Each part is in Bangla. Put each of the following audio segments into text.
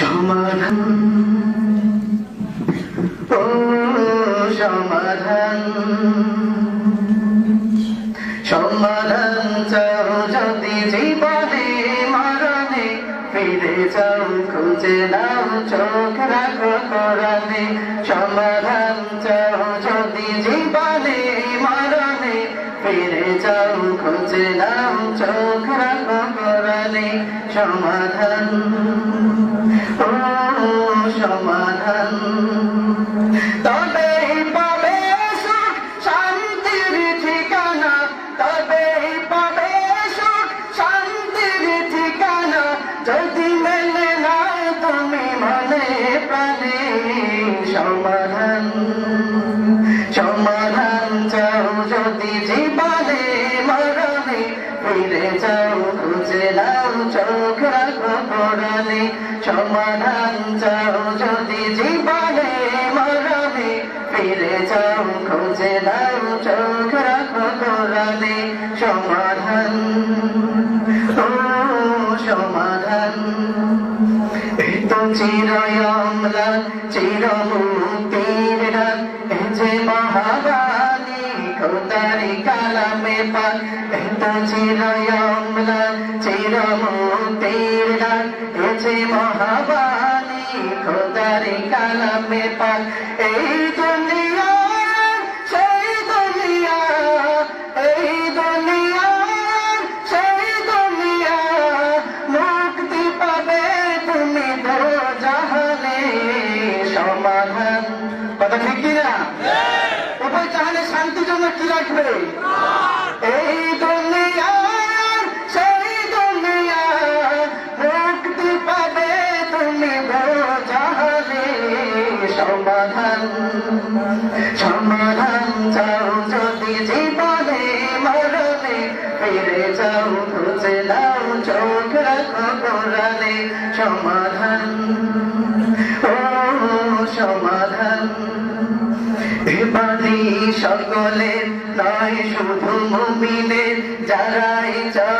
সমাধান। ও সমাধান। সমাধান চাও যদি জীবনে মরণে, ফিরে যাও, খুঁজে নাও, চোখ রাখো সমাধান চাও যদি জীবনে মরণে, ফিরে যাও, খুঁজে নাও, চোখ রাখো কোরআনে। সমাধান। সমাধান। তবে পাবে সুখ, শান্তির ঠিকানা। তবে পাবে সুখ, শান্তির ঠিকানা। যদি মেলে না তুমি মনে প্রাণে সমাধান। ফিরে যাও খুঁজে চোখ রাখো কোরআনে সমাধান চাও যদি জীবনে মরণে। ফিরে যাও, খুঁজে চোখ রাখো কোরআনে সমাধান সমাধান। তো চিরয়মলা চিরমুক্তির ডাক। যে খোদারি এই তো এই মহাবাণী খোদারি কালামে পাক। এই দুনিয়া সেই দুনিয়া এই দুনিয়া সেই দুনিয়া। মুক্তি পাবে তুমি তো জাহানে সমাধান। কথা ঠিক কিনা? উভয় জাহানে শান্তির জন্য কি রাখবে? সমাধান সমাধান চাও মরণে খুঁজে সমাধান। সমাধান নয় শুধু মুমিনের যারাই মেলে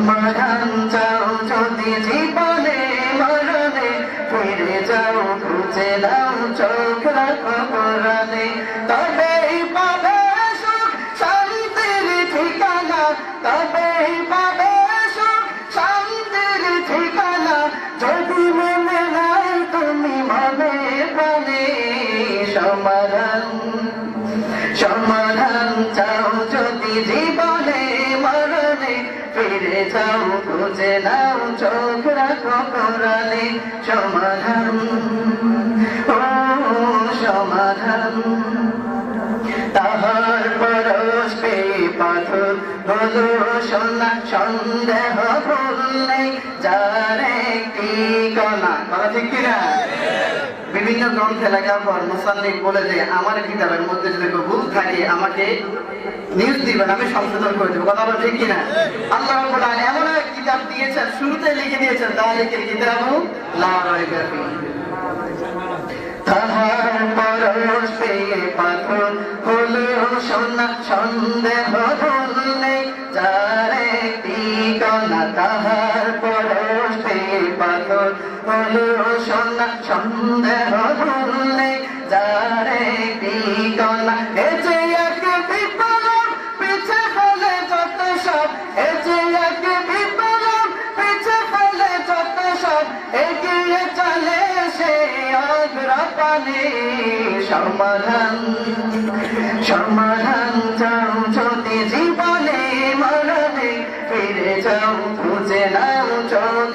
সমাধান চাও যদি জীবনে মরণে ফিরে যাও, খুঁজে নাও চোখ রাখো কোরআনে। তবেই পাবে সুখ শান্তির ঠিকানা তবেই পাবে সুখ শান্তির ঠিকানা। যদি মনে নাই তুমি মনে প্রাণে, সমাধান সমাধান চাও যদি জীবনে ফিরে খুঁজে নাও, চোখ রাখো কোরআনে সমাধান। ও সমাধান। তাহার পরশ পেয়ে পাথর? হলো সোনা সন্দেহ ভুললে যার একটি কণা কথা বিভিন্ন গ্রন্থে লেখার পর মুসান্নিক বলে যে, আমার কিতাবের মধ্যে যদি কোনো ভুল থাকে, আমাকে নিউজ দিবেন, আমি সংশোধন করে দেবো। কথা ঠিক কিনা? আল্লাহ এমন এক কিতাব দিয়েছেন, শুরুতে লিখে দিয়েছেন দালিকের কিতাবু লা রাইবা পেয়ে পাথর হলো সোনা সন্দেহ ভুললে যার একটি কণা তাহার পাথর হলো সোনা সন্দেহ ভুললে যার কণা এ যে এক বিপ্লব পিছে ফেলে যত সব এ যে এক বিপ্লব পিছে ফেলে যত সব এগিয়ে চলে সে অগ্রপানে সমাধান সমাধান চাও জীবনে মরণে ফিরে যাও খুঁজে নাও চোখ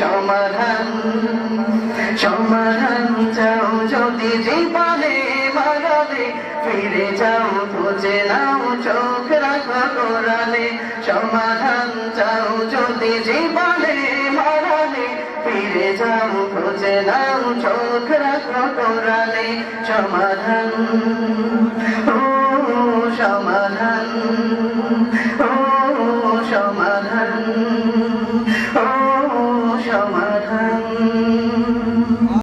সমাধান সমাধান চাও যদি জীবনে মারবে ফিরে যাও, খুঁজে নাও, চোখ রাখো কোরআনে। সমাধান চাও যদি জীবনে মারবে ফিরে যাও, খুঁজে নাও, চোখ রাখো কোরআনে। সমাধান